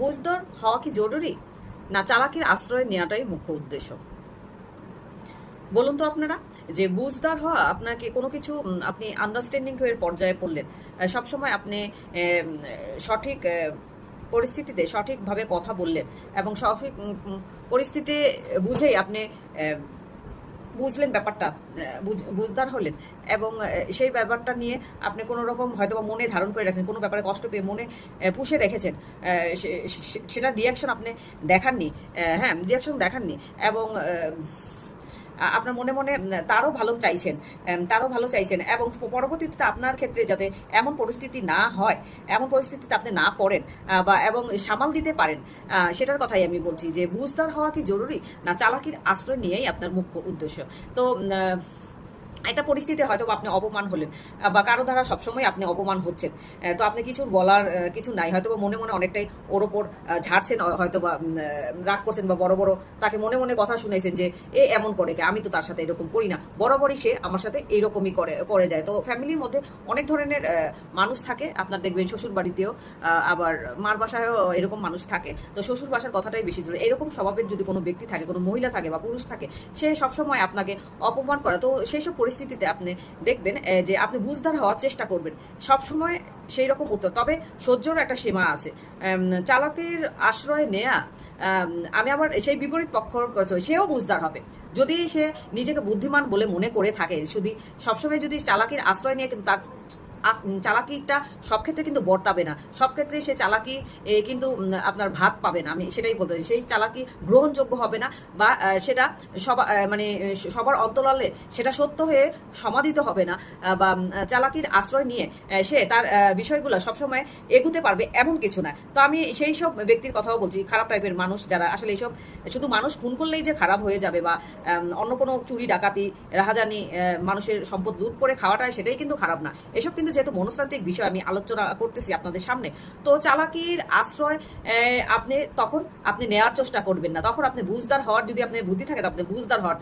বুঝদর হওয়া কি জরুরি? না চালাকির আশ্রয় নেওয়াটাই মুখ্য উদ্দেশ্য? বলুন তো আপনারা, যে বুঝদার হওয়া আপনাকে কোনো কিছু আপনি আন্ডারস্ট্যান্ডিং এর পর্যায়ে পড়লেন সবসময় আপনি সঠিক পরিস্থিতিতে সঠিকভাবে কথা বললেন এবং সঠিক পরিস্থিতি বুঝেই আপনি বুঝলেন ব্যাপারটা, বুঝ- বুঝদার হলেন এবং সেই ব্যাপারটা নিয়ে আপনি কোনো রকম হয়তো মনে ধারণ করে রাখছেন, কোনো ব্যাপারে কষ্ট পেয়ে মনে পুষে রেখেছেন সেটা রিয়াকশন আপনি দেখাননি হ্যাঁ রিয়াকশন দেখাননি এবং আপনার মনে মনে তারও ভালো চাইছেন তারও ভালো চাইছেন এবং পরবর্তীতে আপনার ক্ষেত্রে যাতে এমন পরিস্থিতি না হয়, এমন পরিস্থিতিতে আপনি না পড়েন বা এবং সামাল দিতে পারেন সেটার কথাই আমি বলছি যে বুঝদার হওয়া কি জরুরি না চালাকির আশ্রয় নিয়েই আপনার মুখ্য উদ্দেশ্য। তো একটা পরিস্থিতি হয়তো আপনি অপমান হলেন বা কারও দ্বারা সবসময় আপনি অপমান হচ্ছেন। তো আপনি কিছু বলার কিছু নাই। হয়তো বা মনে মনে অনেকটাই ওর ওপর ঝাড়ছেন হয়তো বা রাগ করছেন বা বড় বড় তাকে মনে মনে কথা শুনেছেন যে, এ এমন করে কে? আমি তো তার সাথে এরকম করি না। বরাবরই সে আমার সাথে এইরকমই করে করে যায়। তো ফ্যামিলির মধ্যে অনেক ধরনের মানুষ থাকে। আপনার দেখবেন শ্বশুর বাড়িতেও আবার মার বাসায়ও এরকম মানুষ থাকে। তো শ্বশুর বাসার কথাটাই বেশি চলে এরকম স্বভাবের যদি কোনো ব্যক্তি থাকে, কোনো মহিলা থাকে বা পুরুষ থাকে, সে সবসময় আপনাকে অপমান করে। তো সেই সব পরিস্থিতিতে আপনি দেখবেন যে আপনি বুঝদার হওয়ার চেষ্টা করবেন। সবসময় সেই রকম উত্তর তবে সহ্যর একটা সীমা আছে। চালাকের আশ্রয় নেয়া আমি আবার সেই বিপরীত পক্ষ সেও বুঝদার হবে। যদি সে নিজেকে বুদ্ধিমান বলে মনে করে থাকে, যদি সবসময় যদি চালাকির আশ্রয় নিয়ে কিন্তু তার চালাকিটা সব ক্ষেত্রে কিন্তু বর্তাবে না। সব ক্ষেত্রে সে চালাকি কিন্তু আপনার ভাত পাবে না। আমি সেটাই বলতে। সেই চালাকি গ্রহণযোগ্য হবে না বা সেটা সবা মানে সবার অন্তরালে সেটা সত্য হয়ে সমাধিত হবে না বা চালাকির আশ্রয় নিয়ে সে তার বিষয়গুলো সবসময় এগুতে পারবে এমন কিছু না। তো আমি সেই সব ব্যক্তির কথাও বলছি, খারাপ টাইপের মানুষ যারা, আসলে এইসব, শুধু মানুষ খুন করলেই যে খারাপ হয়ে যাবে বা অন্য কোনো চুরি, ডাকাতি, রাহাজানি মানুষের সম্পদ লুট করে খাওয়াটা সেটাই কিন্তু খারাপ না। এসব কিন্তু যেহেতু মনস্তান্ত্রিক বিষয়, আমি আলোচনা করতেছি আপনাদের সামনে। তো চালাকির আশ্রয় আপনি তখন আপনি নেওয়ার চেষ্টা করবেন না। তখন আপনি বুঝদার হওয়ার, যদি আপনি বুদ্ধি থাকে আপনি বুঝদার হওয়ার।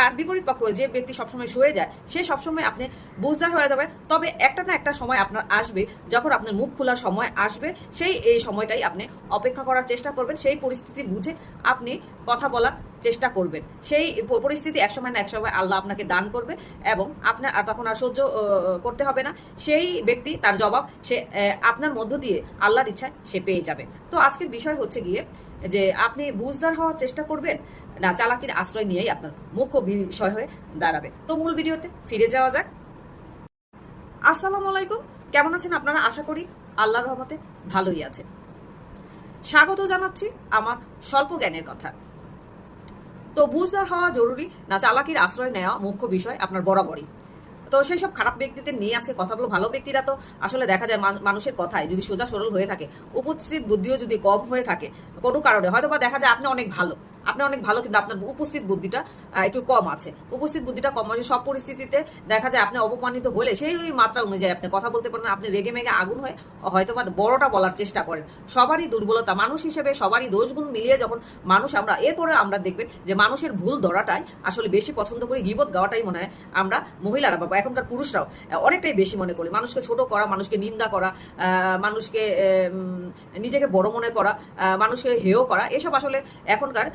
আর বিপরীত পক্ষ, যে ব্যক্তি সবসময় শুয়ে যায়, সে সবসময় আপনি বুঝদার হয়ে যাবে। তবে একটা না একটা সময় আপনার আসবে, যখন আপনার মুখ খোলার সময় আসবে, সেই, এই সময়টাই আপনি অপেক্ষা করার চেষ্টা করবেন। সেই পরিস্থিতি বুঝে আপনি কথা বলার চেষ্টা করবেন। সেই পরিস্থিতি একসময় না একসময় আল্লাহ আপনাকে দান করবে এবং আপনার আর তখন আর সহ্য করতে হবে না। সেই ব্যক্তি, তার জবাব, সে আপনার মধ্য দিয়ে আল্লাহর ইচ্ছায় সে পেয়ে যাবে। তো আজকের বিষয় হচ্ছে গিয়ে যে আপনি বুঝদার হওয়ার চেষ্টা করবেন না, চালাকির আশ্রয় নিয়েই আপনার মুখ্য বিষয় হয়ে দাঁড়াবে। তো মূল ভিডিওতে ফিরে যাওয়া যাক। আসসালামু আলাইকুম। কেমন আছেন আপনারা? আশা করি আল্লাহর রহমতে ভালোই আছেন। স্বাগত জানাচ্ছি আমার স্বল্প জ্ঞানের কথা। তো বুঝদার হওয়া জরুরি, না চালাকির আশ্রয় নেওয়া মুখ্য বিষয় আপনার বরাবরই। তো সেই সব খারাপ ব্যক্তিদের নিয়ে আজকে কথাগুলো ভালো ব্যক্তিরা তো আসলে দেখা যায় মান- মানুষের কথায় যদি সোজা সরল হয়ে থাকে, উপস্থিত বুদ্ধিও যদি কম হয়ে থাকে, কোনো কারণে হয়তো বা দেখা যায় আপনি অনেক ভালো। আপনি অনেক ভালো কিন্তু আপনার উপস্থিত বুদ্ধিটা একটু কম আছে। উপস্থিত বুদ্ধিটা কম আছে সব পরিস্থিতিতে দেখা যায় আপনি অপমানিত হলে সেই মাত্রা অনুযায়ী আপনি কথা বলতে পারেন আপনি রেগে মেগে আগুন হয়ে হয়তো বা বড়টা বলার চেষ্টা করেন। সবারই দুর্বলতা, মানুষ হিসেবে সবারই দোষগুণ মিলিয়ে যখন মানুষ আমরা, এরপরে আমরা দেখবেন যে মানুষের ভুল ধরাটাই আসলে বেশি পছন্দ করি, গিবত গাওয়াটাই মনে হয় আমরা মহিলারা বা এখনকার পুরুষরাও অনেকটাই বেশি মনে করি। মানুষকে ছোট করা, মানুষকে নিন্দা করা মানুষকে নিজেকে বড় মনে করা মানুষকে হেয় করা, এসব আসলে এখনকার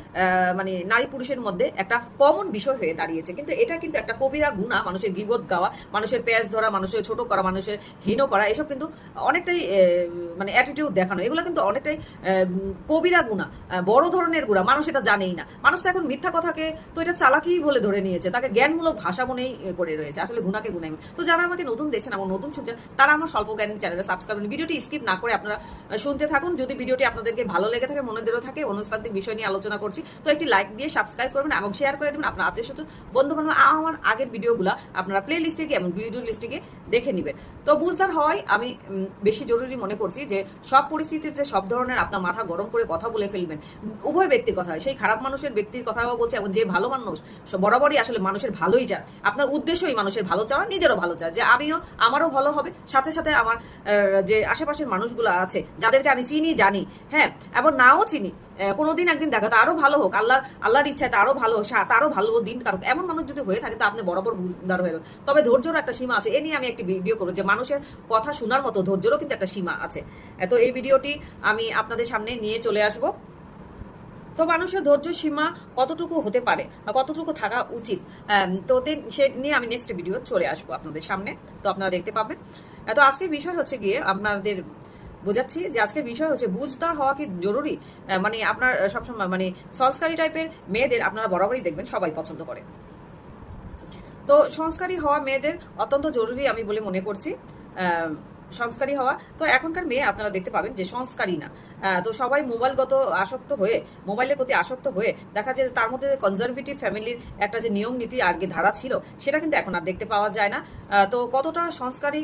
মানে নারী পুরুষের মধ্যে একটা কমন বিষয় হয়ে দাঁড়িয়েছে। কিন্তু এটা কিন্তু একটা কবিরা গুণা, মানুষের গিবত গাওয়া, মানুষের পেঁয়াজ ধরা, মানুষের ছোট করা, মানুষের হীন করা, এসব কিন্তু অনেকটাই মানে অ্যাটিটিউড দেখানো। এগুলো কিন্তু অনেকটাই কবিরা গুণা বড় ধরনের গুণা, মানুষ এটা জানেই না। মানুষ তো এখন মিথ্যা কথাকে তো এটা চালাকি বলে ধরে নিয়েছে। তাকে জ্ঞানমূলক ভাষা মনেই করে রয়েছে। আসলে গুণাকে গুণাই তো যারা আমাকে নতুন দেখছেন, আমার নতুন শুনছেন, তারা আমার স্বল্প জ্ঞান চ্যানেলে সাবস্ক্রাইব করুন। ভিডিওটি স্কিপ না করে আপনারা শুনতে থাকুন। যদি ভিডিওটি আপনাদেরকে ভালো লেগে থাকে মনে দেরও থাকে অনুস্তান্ত্রিক বিষয় নিয়ে আলোচনা করছি তো একটি লাইক দিয়ে সাবস্ক্রাইব করবেন এবং শেয়ার করে দেবেন আপনার আত্মীয় স্বজন বন্ধু বান্ধব আমার আগের ভিডিওগুলো আপনারা প্লে লিস্টে গিয়ে এবং ভিডিও লিস্টে গিয়ে দেখে নেবেন। তো বুঝদার হয় আমি বেশি জরুরি মনে করছি যে সব পরিস্থিতিতে সব ধরনের আপনার মাথা গরম করে কথা বলে ফেলবেন। উভয় ব্যক্তির কথা সেই খারাপ মানুষের ব্যক্তির কথাও বলছে এবং যে ভালো মানুষ বরাবরই আসলে মানুষের ভালোই চায়। আপনার উদ্দেশ্যই মানুষের ভালো চাওয়া, নিজেরও ভালো চায় যে আমিও, আমারও ভালো হবে, সাথে সাথে আমার যে আশেপাশের মানুষগুলো আছে, যাদেরকে আমি চিনি, জানি হ্যাঁ এবং নাও চিনি কোনোদিন একদিন দেখা তো আরও ভালো হোক। আল্লাহ, আল্লাহর ইচ্ছায় তারও ভালো তারও ভালো দিন কারণ এমন মানুষ যদি হয়ে থাকে তো আপনি বরাবর বুঝদার হয়ে তবে ধৈর্যের একটা সীমা আছে। এ নিয়ে আমি একটি ভিডিও করব যে মানুষের কথা শোনার মতো ধৈর্যেরও কিন্তু একটা সীমা আছে। তো এই ভিডিওটি আমি আপনাদের সামনে নিয়ে চলে আসব। তো মানুষের ধৈর্য সীমা কতটুকু হতে পারে বা কতটুকু থাকা উচিত? তো সে নিয়ে আমি নেক্সট ভিডিও চলে আসব আপনাদের সামনে। তো আপনারা দেখতে পাবেন। তো আজকের বিষয় হচ্ছে গিয়ে আপনাদের বোঝাচ্ছি যে আজকের বিষয় হচ্ছে বুঝদার হওয়া কি জরুরি? মানে আপনার সবসময় মানে সংস্কারী টাইপের মেয়েদের আপনারা বরাবরই দেখবেন, সবাই পছন্দ করে। তো সংস্কারী হওয়া মেয়েদের অত্যন্ত জরুরি আমি বলে মনে করছি। সংস্কারী হওয়া। তো এখনকার মেয়ে আপনারা দেখতে পাবেন যে সংস্কারী না। তো সবাই মোবাইলগত আসক্ত হয়ে, মোবাইলের প্রতি আসক্ত হয়ে দেখা যায় তার মধ্যে কনজারভেটিভ ফ্যামিলির একটা যে নিয়ম নীতি আগে ধারা ছিল, সেটা কিন্তু এখন আর দেখতে পাওয়া যায় না। তো কতটা সংস্কারী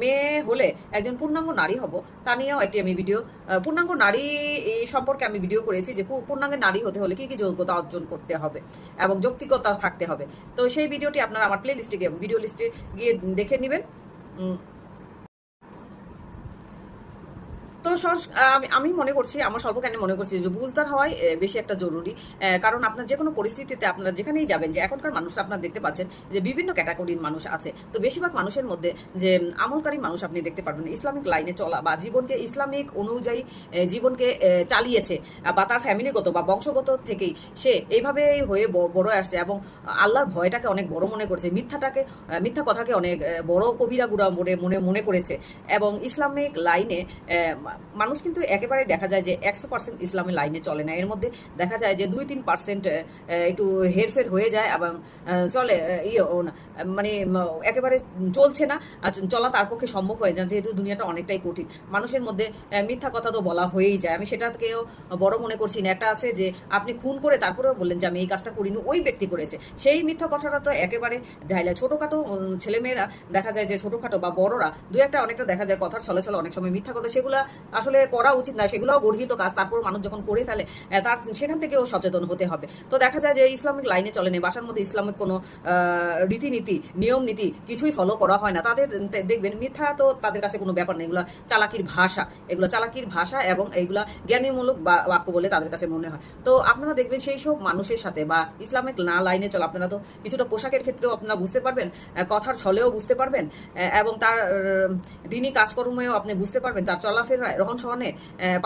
মেয়ে হলে একজন পূর্ণাঙ্গ নারী হব, তা নিয়েও একটি আমি ভিডিও পূর্ণাঙ্গ নারী এই সম্পর্কে আমি ভিডিও করেছি যে পূ- পূর্ণাঙ্গ নারী হতে হলে কি কি যোগ্যতা অর্জন করতে হবে এবং যৌক্তিকতা থাকতে হবে। তো সেই ভিডিওটি আপনারা আমার প্লে লিস্টে গিয়ে ভিডিও লিস্টে গিয়ে দেখে নেবেন। তো আমি মনে করছি, আমার স্বল্প জ্ঞানে মনে করছি যে বুঝদার হওয়াই বেশি একটা জরুরি। কারণ আপনার যে কোনো পরিস্থিতিতে আপনারা যেখানেই যাবেন, যে এখনকার মানুষ আপনারা দেখতে পাচ্ছেন যে বিভিন্ন ক্যাটাগরির মানুষ আছে। তো বেশিরভাগ মানুষের মধ্যে যে আমলকারী মানুষ আপনি দেখতে পারবেন, ইসলামিক লাইনে চলা বা জীবনকে ইসলামিক অনুযায়ী জীবনকে চালিয়েছে, বা তার ফ্যামিলিগত বা বংশগত থেকেই সে এইভাবেই হয়ে বড় আসছে এবং আল্লাহর ভয়টাকে অনেক বড় মনে করছে, মিথ্যাটাকে মিথ্যা কথাকে অনেক বড় কবিরা গুড়া মনে মনে করেছে। এবং ইসলামিক লাইনে মানুষ কিন্তু একেবারে দেখা যায় যে একশো পার্সেন্ট ইসলামের লাইনে চলে না। এর মধ্যে দেখা যায় যে দুই তিন পার্সেন্ট একটু হেরফের হয়ে যায় এবং চলে ইয়ে মানে একেবারে চলছে না চলা তার পক্ষে সম্ভব হয়ে যায়, যেহেতু দুনিয়াটা অনেকটাই কঠিন। মানুষের মধ্যে মিথ্যা কথা তো বলা হয়েই যায়। আমি সেটাকেও বড় মনে করছি না। একটা আছে যে, আপনি খুন করে তারপরেও বললেন যে, আমি এই কাজটা করিনি, ওই ব্যক্তি করেছে। সেই মিথ্যা কথাটা তো একেবারে যাইলে ছোটোখাটো ছেলেমেয়েরা দেখা যায় যে, ছোটোখাটো বা বড়রা দু একটা অনেকটা দেখা যায়, কথার ছলে ছলে অনেক সময় মিথ্যা কথা, সেগুলো আসলে করা উচিত না সেগুলোও গর্হিত কাজ। তারপর মানুষ যখন করে ফেলে তার সেখান থেকেও সচেতন হতে হবে। তো দেখা যায় যে ইসলামিক লাইনে চলে নেই বাসার মধ্যে ইসলামিক কোনো রীতিনীতি, নিয়ম নীতি কিছুই ফলো করা হয় না। তাদের দেখবেন মিথ্যা তো তাদের কাছে কোনো ব্যাপার নেই। এগুলো চালাকির ভাষা, এগুলো চালাকির ভাষা এবং এইগুলা জ্ঞানীমূলক বাক্য বলে তাদের কাছে মনে হয়। তো আপনারা দেখবেন সেই সব মানুষের সাথে বা ইসলামিক না লাইনে চলে, আপনারা তো কিছুটা পোশাকের ক্ষেত্রেও আপনারা বুঝতে পারবেন কথার ছলেও বুঝতে পারবেন এবং তার দিনই কাজকর্মেও আপনি বুঝতে পারবেন, তার চলাফেরা রহন সহনে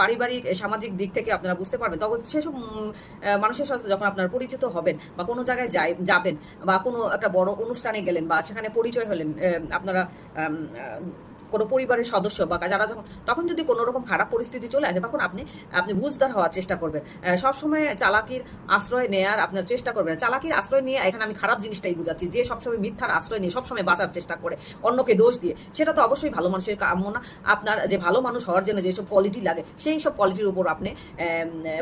পারিবারিক, সামাজিক দিক থেকে আপনারা বুঝতে পারবেন। তখন সেসব মানুষের সাথে যখন আপনারা পরিচিত হবেন বা কোনো জায়গায় যাই, যাবেন বা কোনো একটা বড় অনুষ্ঠানে গেলেন বা সেখানে পরিচয় হলেন আপনারা কোনো পরিবারের সদস্য বা যারা যখন, তখন যদি কোনো রকম খারাপ পরিস্থিতি চলে আসে, তখন আপনি আপনি বুঝদার হওয়ার চেষ্টা করবেন। সবসময় চালাকির আশ্রয় নেয়ার আপনার চেষ্টা করবেন। চালাকির আশ্রয় নিয়ে এখানে আমি খারাপ জিনিসটাই বুঝাচ্ছি। যে সবসময় মিথ্যার আশ্রয় নিয়ে সবসময় বাঁচার চেষ্টা করে, অন্যকে দোষ দিয়ে, সেটা তো অবশ্যই ভালো মানুষের কাম্য না আপনার যে ভালো মানুষ হওয়ার জন্য যেসব কোয়ালিটি লাগে, সেই সব কোয়ালিটির উপর আপনি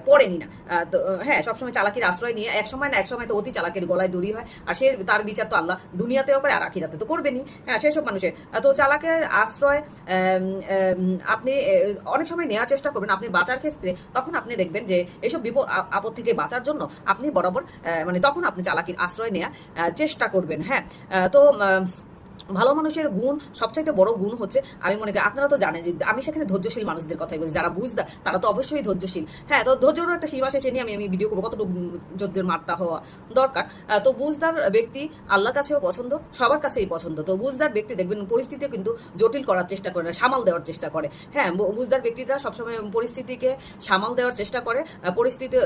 পড়েনি না। তো হ্যাঁ সবসময় চালাকির আশ্রয় নিয়ে, এক সময় না, এক সময় তো অতি চালাকের গলায় দড়ি হয়, আর সে, তার বিচার তো আল্লাহ দুনিয়াতেও করে আর আখিরাতে তো করবেনই। হ্যাঁ সেসব মানুষের। তো চালাকের আশ্রয় আম, আপনি অনেক সময় নেওয়ার চেষ্টা করবেন আপনি বাঁচার ক্ষেত্রে তখন আপনি দেখবেন যে এইসব বিপদ আপদ থেকে বাঁচার জন্য আপনি বরাবর মানে তখন আপনি চালাকির আশ্রয় নেওয়ার চেষ্টা করবেন হ্যাঁ। তো ভালো মানুষের গুণ, সবচাইতে বড় গুণ হচ্ছে, আমি মনে করি আপনারা তো জানেন যে আমি সেখানে ধৈর্যশীল মানুষদের কথাই বলছি, যারা বুঝদা, তারা তো অবশ্যই ধৈর্যশীল। হ্যাঁ তো ধৈর্যেরও একটা সীমা শেষে নিয়ে আমি আমি ভিডিও করব, কতটুকু ধৈর্যের মাত্রা হওয়া দরকার। তো বুঝদার ব্যক্তি আল্লাহর কাছেও পছন্দ, সবার কাছেই পছন্দ। তো বুঝদার ব্যক্তি দেখবেন পরিস্থিতিও কিন্তু জটিল করার চেষ্টা করে না সামাল দেওয়ার চেষ্টা করে। হ্যাঁ বুঝদার ব্যক্তিরা সবসময় পরিস্থিতিকে সামাল দেওয়ার চেষ্টা করে পরিস্থিতি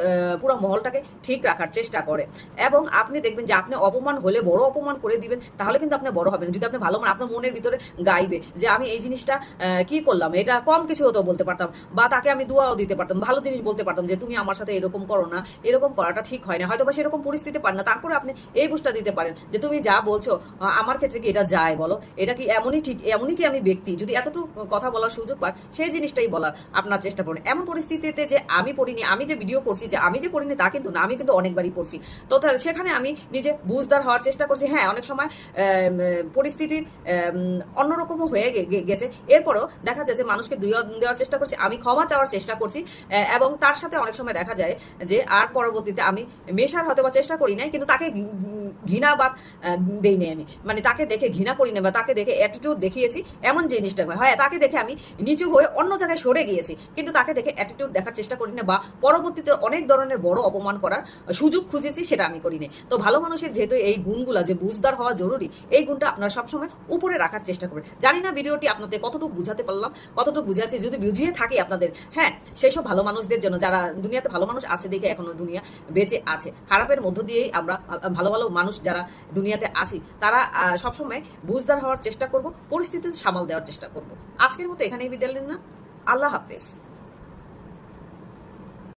পুরো মহলটাকে ঠিক রাখার চেষ্টা করে। এবং আপনি দেখবেন যে আপনি অপমান হলে, বড় অপমান করে দিবেন, তাহলে কিন্তু আপনি বড় হবেন যদি আপনি ভালো মানে আপনার মনের ভিতরে গাইবে যে আমি এই জিনিসটা কি করলাম? এটা কম কিছু হতো বলতে পারতাম বা তাকে আমি দুয়াও দিতে পারতাম ভালো জিনিস বলতে পারতাম যে তুমি আমার সাথে এরকম করো না এরকম করাটা ঠিক হয় না। হয়তো বা সেরকম পরিস্থিতি পান না তারপরে আপনি এই বুঝটা দিতে পারেন যে তুমি যা বলছো আমার ক্ষেত্রে কি এটা যায় বলো? এটা কি এমনই ঠিক এমনই কি আমি ব্যক্তি? যদি এতটুকু কথা বলার সুযোগ পান সেই জিনিসটাই বলার আপনার চেষ্টা করুন। এমন পরিস্থিতিতে যে আমি পড়িনি আমি যে ভিডিও করছি যে আমি যে করিনি তা কিন্তু না আমি কিন্তু অনেকবারই পড়ছি। তো সেখানে আমি নিজে বুঝদার হওয়ার চেষ্টা করছি। হ্যাঁ অনেক সময় উম, পরিস্থিতি অন্যরকমও হয়ে গেছে। এরপরও দেখা যায় যে মানুষকে দেওয়ার চেষ্টা করছি, আমি ক্ষমা চাওয়ার চেষ্টা করছি এবং তার সাথে অনেক সময় দেখা যায় যে আর পরবর্তীতে আমি মেশার হতে বা চেষ্টা করি নাই, কিন্তু তাকে ঘৃণা বা দেই নাই আমি। মানে তাকে দেখে ঘৃণা করি না বা তাকে দেখে অ্যাটিটিউড দেখিয়েছি, এমন জিনিসটা নয় হয়, তাকে দেখে আমি নিচু হয়ে অন্য জায়গায় সরে গিয়েছি, কিন্তু তাকে দেখে অ্যাটিটিউড দেখার চেষ্টা করি না বা পরবর্তীতে অনেক ধরনের বড় অপমান করার সুযোগ খুঁজেছি, সেটা আমি করি না তো ভালো মানুষের যেহেতু এই গুণগুলা যে বুঝদার হওয়া জরুরি, এই গুণটা আপনারা সবসময় উপরে রাখার চেষ্টা করবেন জানি না ভিডিওটি আপনাদের কতটুকু বুঝাতে পারলাম, কতটুকু বুঝাচ্ছি, যদি বুঝিয়ে থাকি আপনাদের হ্যাঁ সেই সব ভালো মানুষদের জন্য, যারা দুনিয়াতে ভালো মানুষ আছে দেখে এখনও দুনিয়া বেঁচে আছে, খারাপের মধ্য দিয়েই আমরা ভালো ভালো মানুষ যারা দুনিয়াতে আছি, তারা সবসময় বুঝদার হওয়ার চেষ্টা করব পরিস্থিতি সামাল দেওয়ার চেষ্টা করব। আজকের মতো এখানেই বিদায় না আল্লাহ হাফেজ।